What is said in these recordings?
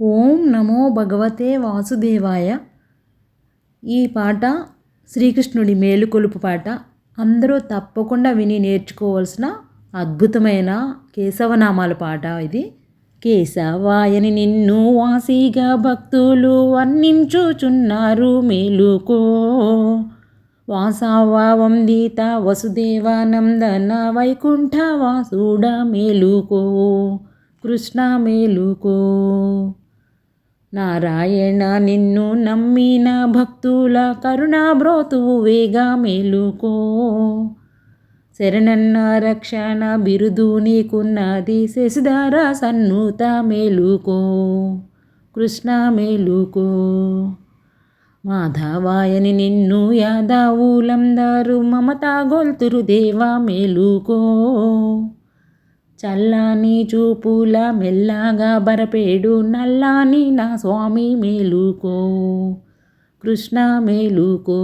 ఓం నమో భగవతే వాసుదేవాయ. ఈ పాట శ్రీకృష్ణుడి మేలుకొలుపు పాట. అందరూ తప్పకుండా విని నేర్చుకోవాల్సిన అద్భుతమైన కేశవనామాల పాట ఇది. కేశవాయని నిన్ను వాసిగా భక్తులు వర్ణించుచున్నారు మేలుకో. వాసావాందీత వసుదేవానందన వైకుంఠ వాసుడ మేలుకో. కృష్ణ మేలుకో. నారాయణ నిన్ను నమ్మిన భక్తుల కరుణా బ్రోతువు వేగా మేలుకో. శరణన్న రక్షణ బిరుదు నీకున్నది శశిధార సన్నుత మేలుకో. కృష్ణ మేలుకో. మాధవాయని నిన్ను యాదవులందరూ మమతా గొల్తురు దేవా మేలుకో. చల్లాని చూపుల మెల్లగా బరపేడు నల్లాని నా స్వామి మేలుకో కృష్ణ మేలుకో.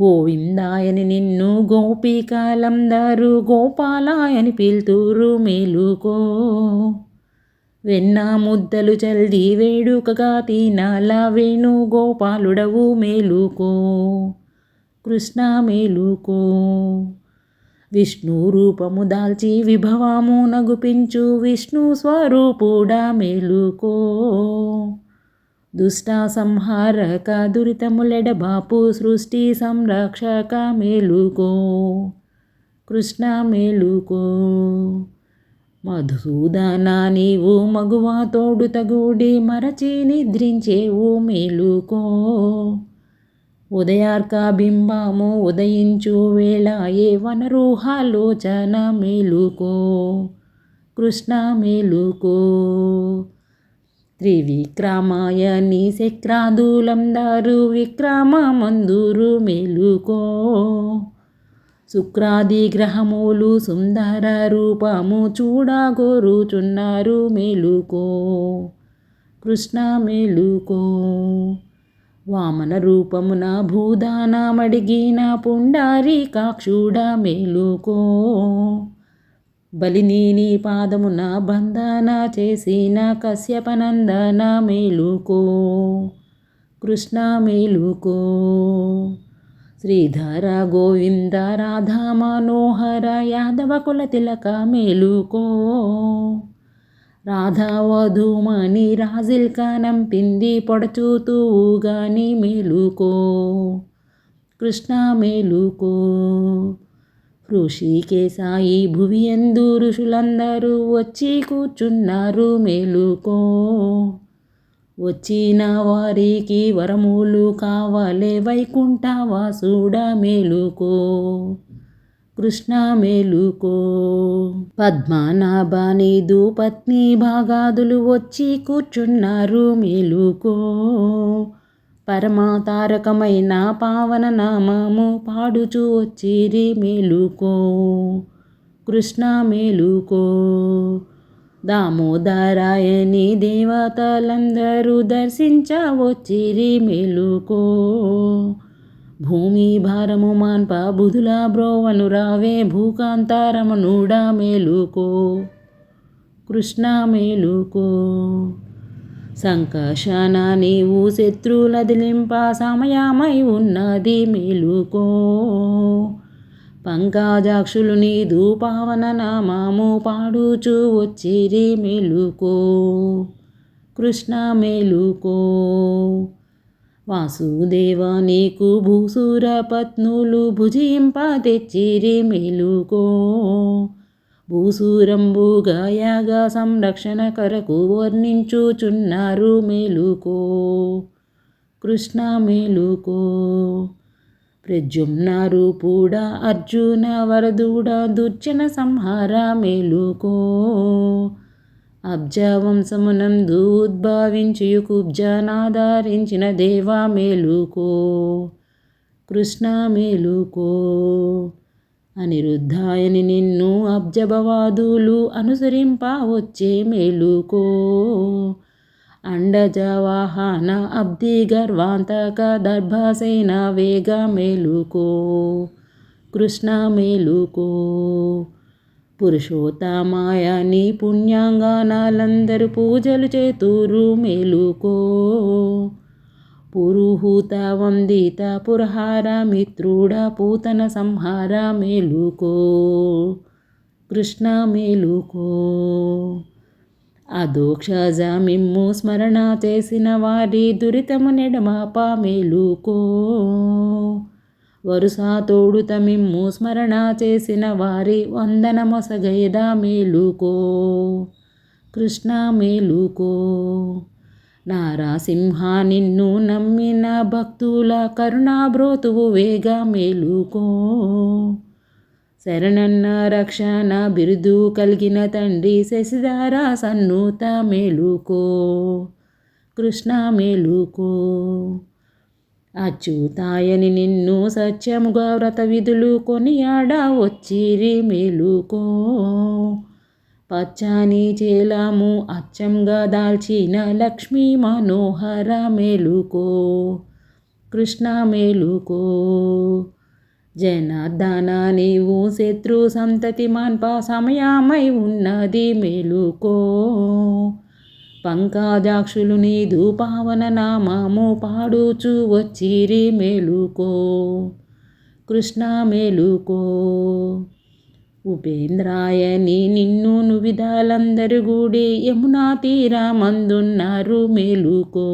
గోవిందాయని నిన్ను గోపికలందరూ గోపాలాయని పిలుతురు మేలుకో. వెన్న ముద్దలు చల్ది వేడుకగా తినాల వేణు గోపాలుడవు మేలుకో కృష్ణ మేలుకో. విష్ణు రూపము దాల్చి విభవము నగుపించు విష్ణు స్వరూపుడా మేలుకో. దుష్ట సంహారక దురితములెడబాపు సృష్టి సంరక్షక మేలుకో. కృష్ణ మేలుకో. మధుసూదన నీవు మగువ తోడు తగుడి మరచి నిద్రించేవు మేలుకో. ఉదయార్క బింబము ఉదయించు వేళ ఏ వనరూహాలోచన మేలుకో కృష్ణ మేలుకో. త్రివిక్రమాయని శక్రాదులందరూ విక్రమమందురు మేలుకో. శుక్రాది గ్రహములు సుందర రూపము చూడగోరుచున్నారు మేలుకో కృష్ణ మేలుకో. వామన రూపమున భూదానమడిగిన పుండారి కాక్షుడ మేలుకో. బలినీని పాదమున బంధన చేసిన కశ్యపనందన మేలుకో. కృష్ణ మేలుకో. శ్రీధర గోవింద రాధా మనోహర యాదవ కుల తిలక మేలుకో. రాధా వధుమణి రాజిల్క నంపింది పొడచూతూగాని మేలుకో కృష్ణ మేలుకో. ఋషికేశాయి భువి ఎందు ఋషులందరూ వచ్చి కూర్చున్నారు మేలుకో. వచ్చిన వారికి వరములు కావాలే వైకుంఠ వాసుడ మేలుకో. కృష్ణ మేలుకో పద్మనాభాని పత్ని భాగాదులు వచ్చి కూర్చున్నారు మేలుకో. పరమాతారకమైన పావన నామము పాడుచు వచ్చిరి మేలుకో. కృష్ణ మేలుకో దామోదరాయని దేవతలందరూ దర్శించవచ్చిరి మేలుకో. భూమి భారము మాన్ప బుధుల బ్రోవను రావే భూకాంతారమనుడా మేలుకో. కృష్ణ మేలుకో. సంకర్షణ నీవు శత్రులదిలింప సమయమై ఉన్నది మేలుకో. పంకజాక్షులు నీదు పావన నామాము పాడుచు వచ్చిరి మేలుకో. కృష్ణ మేలుకో. వాసుదేవా నీకు భూసుర పత్నులు భుజింప తెచ్చిరి మేలుకో. భూసురంబుగా యాగ సంరక్షణ కరకు వర్ణించుచున్నారు మేలుకో. కృష్ణ మేలుకో. ప్రజుమ్న అర్జున వరదుడ దుర్జన సంహార మేలుకో. అబ్జవంశమునందు ఉద్భవించి కుబ్జనాధారించిన దేవా మేలుకో కృష్ణ మేలుకో. అనిరుద్ధాయని నిన్ను అబ్జభవాదులు అనుసరింప వచ్చే మేలుకో. అండజవాహన అబ్ది గర్వాంతక దర్భాసేన వేగ మేలుకో కృష్ణ మేలుకో. పురుషోత్తమాయ నీ పుణ్యాంగానాలందరూ పూజలు చేతురు మేలుకో పురుహూత వందిత పురహార మిత్రుడ పూతన సంహార మేలుకో. కృష్ణ మేలుకో. అదోక్షజ మిమ్ము స్మరణ చేసిన వారి దురితము నెడమాప మేలుకో. వరుస తోడుత మిమ్ము స్మరణ చేసిన వారి వందనమొసగైదా మేలుకో. కృష్ణ మేలుకో. నారాసింహ నిన్ను నమ్మిన భక్తుల కరుణాబ్రోతువు వేగ మేలుకో. శరణన్న రక్షణ బిరుదు కలిగిన తండ్రి శశిధార సన్నూత మేలుకో. కృష్ణ మేలుకో. అచ్యుతాయని నిన్ను సత్యముగా వ్రత విధులు కొనియాడ వచ్చిరి మేలుకో. పచ్చని చేలాము అచ్చంగా దాల్చిన లక్ష్మీ మనోహర మేలుకో. కృష్ణ మేలుకో. జనార్దన నీవు శత్రు సంతతి మాన్ప సమయమై ఉన్నది మేలుకో. పంకజాక్షులు నీదు పావన నామము పాడుచు వచ్చిరి మేలుకో. కృష్ణ మేలుకో. ఉపేంద్రాయని నిన్ను నువిధాలందరు గూడి యమునా తీరమందున్నారు మేలుకో.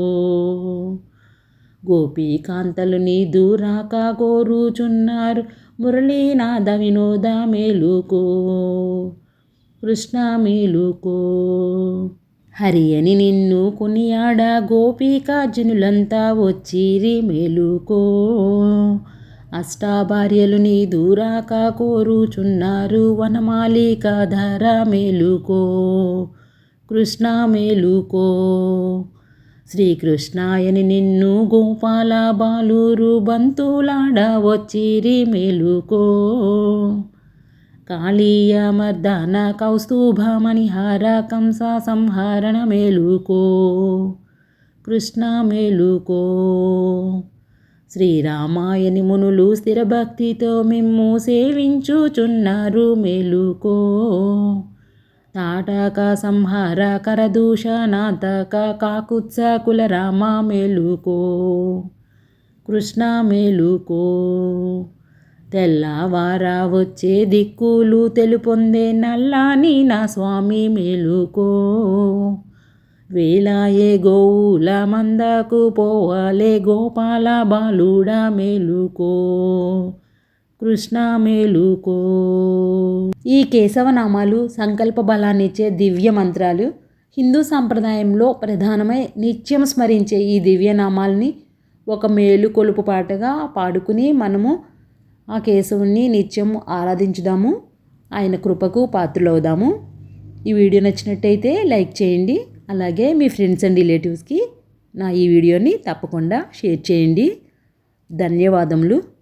గోపీకాంతలు నీ దూరాక కోరుచున్నారు మురళీనాథ వినోద మేలుకో. కృష్ణ మేలుకో. హరి అని నిన్ను కొనియాడ గోపికార్జునులంతా వచ్చిరి మేలుకో. అష్టాభార్యలు నీ దూరాక కోరుచున్నారు వనమాలిక ధర మేలుకో. కృష్ణ మేలుకో. శ్రీకృష్ణాయని నిన్ను గోపాల బాలూరు బంతులాడ వచ్చిరి మేలుకో. కాళీయ మర్దన కౌస్తుభమణిహార కంస సంహరణ మేలుకో. కృష్ణ మేలుకో. శ్రీరామాయణి మునులు స్థిరభక్తితో మిమ్ము సేవించుచున్నారు మేలుకో. తాటక సంహార కరదూష నాతక కాకుత్స కుల రామ మేలుకో. కృష్ణ మేలుకో. తెల్లవారా వచ్చే దిక్కులు తెలుపొందే నల్లాని నా స్వామి మేలుకో. వేలాయే గోవుల మందకు పోవాలే గోపాల బాలుడ మేలుకో. కృష్ణ మేలుకో. ఈ కేశవనామాలు సంకల్ప బలాన్నిచ్చే దివ్య మంత్రాలు హిందూ సాంప్రదాయంలో ప్రధానమై నిత్యం స్మరించే ఈ దివ్యనామాల్ని ఒక మేలు కొలుపు పాటగా పాడుకుని మనము ఆ కేశవుణ్ణి నిత్యం ఆరాధించుదాము. ఆయన కృపకు పాత్రలవుదాము. ఈ వీడియో నచ్చినట్టయితే లైక్ చేయండి. అలాగే మీ ఫ్రెండ్స్ అండ్ రిలేటివ్స్కి నా ఈ వీడియోని తప్పకుండా షేర్ చేయండి. ధన్యవాదములు.